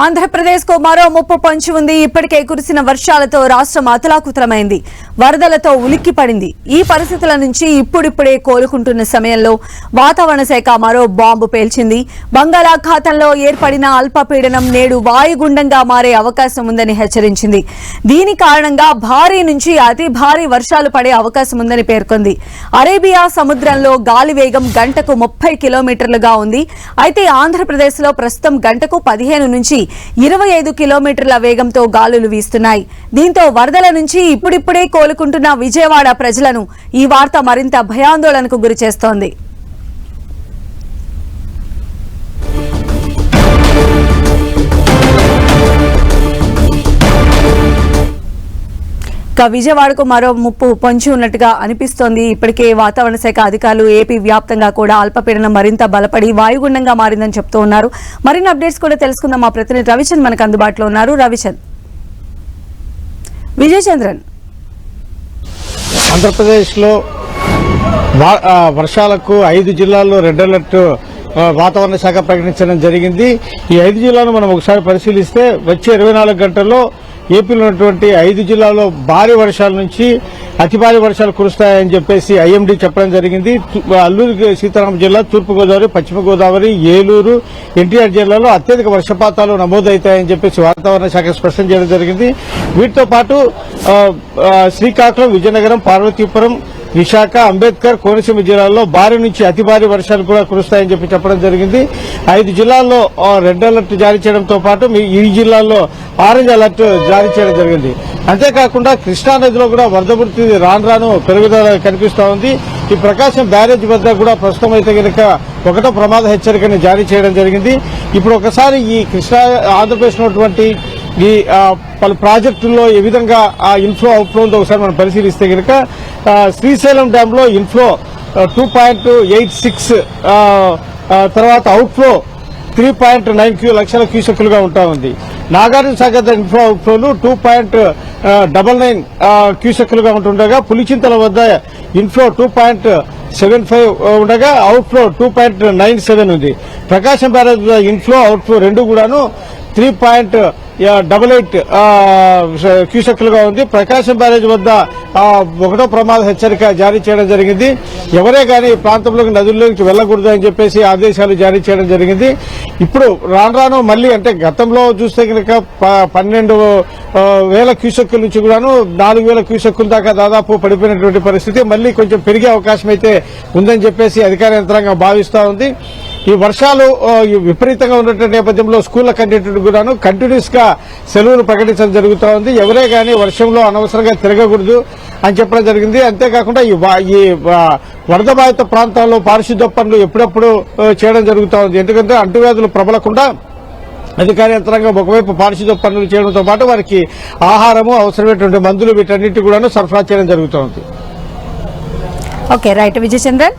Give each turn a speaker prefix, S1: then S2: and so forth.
S1: ఆంధ్రప్రదేశ్కు మరో ముప్పు పొంచి ఉంది. ఇప్పటికే కురిసిన వర్షాలతో రాష్ట్రం అతలాకుతలమైంది. వరదలతో ఉలిక్కి పడింది. ఈ పరిస్థితుల నుంచి ఇప్పుడిప్పుడే కోలుకుంటున్న సమయంలో వాతావరణ శాఖ మరో బాంబు పేల్చింది. బంగాళాఖాతంలో ఏర్పడిన అల్పపీడనం నేడు వాయుగుండంగా మారే అవకాశం ఉందని హెచ్చరించింది. దీని కారణంగా భారీ నుంచి అతి భారీ వర్షాలు పడే అవకాశం ఉందని పేర్కొంది. అరేబియా సముద్రంలో గాలి వేగం గంటకు ముప్పై కిలోమీటర్లుగా ఉంది. అయితే ఆంధ్రప్రదేశ్లో ప్రస్తుతం గంటకు పదిహేను నుంచి ఇరవై ఐదు కిలోమీటర్ల వేగంతో గాలులు వీస్తున్నాయి. దీంతో వరదల నుంచి ఇప్పుడిప్పుడే కోలుకుంటున్న విజయవాడ ప్రజలను ఈ వార్త మరింత భయాందోళనకు గురి ఇక విజయవాడకు మరో ముప్పు పొంచి ఉన్నట్టుగా అనిపిస్తోంది. ఇప్పటికే వాతావరణ శాఖ అధికారులు ఏపీ వ్యాప్తంగా కూడా అల్పపీడనం మరింత బలపడి వాయుగుండంగా మారిందని చెప్తూ ఉన్నారు. మరిన్ని అప్డేట్స్ కూడా తెలుసుకుందాం. మా ప్రతినిధి రవిచంద్ మనకు అందుబాటులో ఉన్నారు. రవిచంద్. విజయచంద్రన్.
S2: ఆంధ్రప్రదేశ్లో వర్షాలకు ఐదు జిల్లాల్లో రెడ్ అలర్ట్ వాతావరణ శాఖ ప్రకటించడం జరిగింది. ఈ ఐదు జిల్లాలను మనం ఒకసారి పరిశీలిస్తే వచ్చే ఇరవై నాలుగు గంటల్లో ఏపీలో ఉన్నటువంటి ఐదు జిల్లాల్లో భారీ వర్షాల నుంచి అతి భారీ వర్షాలు కురుస్తాయని చెప్పేసి ఐఎండీ చెప్పడం జరిగింది. అల్లూరు సీతారామ జిల్లా తూర్పుగోదావరి పశ్చిమ గోదావరి ఏలూరు ఎన్టీఆర్ జిల్లాలో అత్యధిక వర్షపాతాలు నమోదవుతాయని చెప్పేసి వాతావరణ శాఖ స్పష్టం చేయడం జరిగింది. వీటితో పాటు శ్రీకాకుళం విజయనగరం పార్వతీపురం విశాఖ అంబేద్కర్ కోనసీమ జిల్లాల్లో భారీ నుంచి అతి భారీ వర్షాలు కూడా కురుస్తాయని చెప్పి చెప్పడం జరిగింది. ఐదు జిల్లాల్లో రెడ్ అలర్ట్ జారీ చేయడంతో పాటు మీ ఈ జిల్లాల్లో ఆరెంజ్ అలర్ట్ జారీ చేయడం జరిగింది. అంతేకాకుండా కృష్ణా నదిలో కూడా వరద పుట్టి రాను రాను పెరుగుదల కనిపిస్తూ ఉంది. ఈ ప్రకాశం బ్యారేజ్ వద్ద కూడా ప్రస్తుతం అయితే కనుక ఒకటో ప్రమాద హెచ్చరికను జారీ చేయడం జరిగింది. ఇప్పుడు ఒకసారి ఈ కృష్ణా ఆంధ్రప్రదేశ్ ఉన్నటువంటి ఈ పలు ప్రాజెక్టుల్లో ఏ విధంగా ఆ ఇన్ఫ్లో అవుట్ఫ్లో ఉందో ఒకసారి మనం పరిశీలిస్తే కనుక Srisailam డ్యామ్లో inflow two point eight six తర్వాత అవుట్ఫ్లో త్రీ పాయింట్ నైన్ క్యూ లక్షల క్యూసెక్కులుగా ఉంటా ఉంది. నాగార్జున సాగర్ ఇన్ఫ్లో అవుట్ఫ్లోలు టూ పాయింట్ డబల్ నైన్ క్యూసెక్కులుగా ఉంటుండగా పులిచింతల వద్ద inflow two point seven five ఉండగా outflow two point nine seven ఉంది. ప్రకాశం బ్యారేజ్ ఇన్ఫ్లో అవుట్ఫ్లో రెండు కూడాను త్రీ పాయింట్ డబల్ ఎయిట్ క్యూసెక్లుగా ఉంది. ప్రకాశం బ్యారేజ్ వద్ద ఒకటో ప్రమాద హెచ్చరిక జారీ చేయడం జరిగింది. ఎవరే కానీ ఈ ప్రాంతంలోకి నదుల్లోకి వెళ్ళకూడదు అని చెప్పేసి ఆదేశాలు జారీ చేయడం జరిగింది. ఇప్పుడు రాను రాను మళ్ళీ అంటే గతంలో చూస్తే కనుక పన్నెండు వేల క్యూసెక్కుల నుంచి కూడాను నాలుగు వేల క్యూసెక్కుల దాకా దాదాపు పడిపోయినటువంటి పరిస్థితి. మళ్ళీ కొంచెం పెరిగే అవకాశం అయితే ఉందని చెప్పేసి అధికార యంత్రాంగం భావిస్తూ ఉంది. ఈ వర్షాలు విపరీతంగా ఉన్నటువంటి నేపథ్యంలో స్కూళ్ళ కంటిన్యూ కూడాను కంటిన్యూస్గా సెలవులు ప్రకటించడం జరుగుతూ ఉంది. ఎవరే కానీ వర్షంలో అనవసరంగా తిరగకూడదు అని చెప్పడం జరిగింది. అంతేకాకుండా ఈ ఈ వరద బాధిత ప్రాంతాల్లో పారిశుద్ధ్య పనులు ఎప్పుడప్పుడు చేయడం జరుగుతూ ఉంది. ఎందుకంటే అంటువ్యాధులు ప్రబలకుండా అధికార యంత్రాంగం ఒకవైపు పారిశుద్ధ్య పనులు చేయడంతో పాటు వారికి ఆహారము అవసరమైనటువంటి మందులు వీటన్నిటి కూడాను సరఫరా చేయడం జరుగుతోంది
S1: ఓకే రైట్. విజయచంద్రన్?